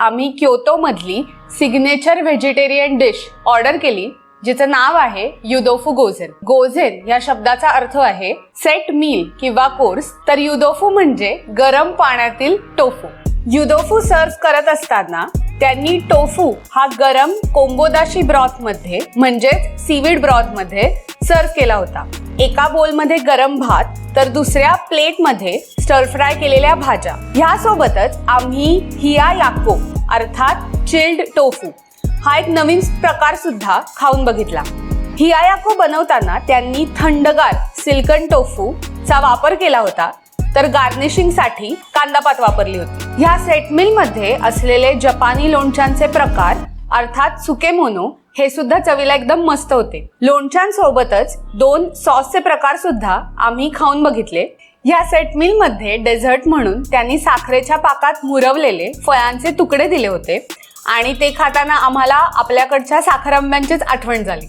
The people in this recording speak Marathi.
आम्ही क्योतोमधली सिग्नेचर व्हेजिटेरियन डिश ऑर्डर केली जिचं नाव आहे युदोफू गोझेन. गोझेन या शब्दाचा अर्थ आहे सेट मील किंवा कोर्स तर युदोफू म्हणजे गरम पाण्यातील टोफू. युदोफू सर्व करत असताना त्यांनी टोफू हा गरम कोंबोदाशी ब्रॉथमध्ये म्हणजेच सीवीड ब्रॉथमध्ये सर्व केला होता. एका बोलमध्ये गरम भात तर दुसऱ्या प्लेटमध्ये स्टर फ्राय केलेल्या भाज्या. ह्यासोबतच आम्ही हिया याको अर्थात चिल्ड टोफू हा एक नवीन प्रकार सुद्धा खाऊन बघितला. हियायाको बनवताना त्यांनी थंडगार सिल्कन टोफू चा वापर केला होता तर गार्निशिंगसाठी कांदापात वापरली होती. ह्या सेटमिलमध्ये असलेले जपानी लोणच्यांचे प्रकार अर्थात सुकेमोनो हे सुद्धा चवीला एकदम मस्त होते. लोणच्यांसोबतच दोन सॉसचे प्रकार सुद्धा आम्ही खाऊन बघितले. ह्या सेटमिलमध्ये डेझर्ट म्हणून त्यांनी साखरेच्या पाकात मुरवलेले फळांचे तुकडे दिले होते. आणि ते खाताना आम्हाला आपल्याकडच्या साखर आंब्यांचीच आठवण झाली.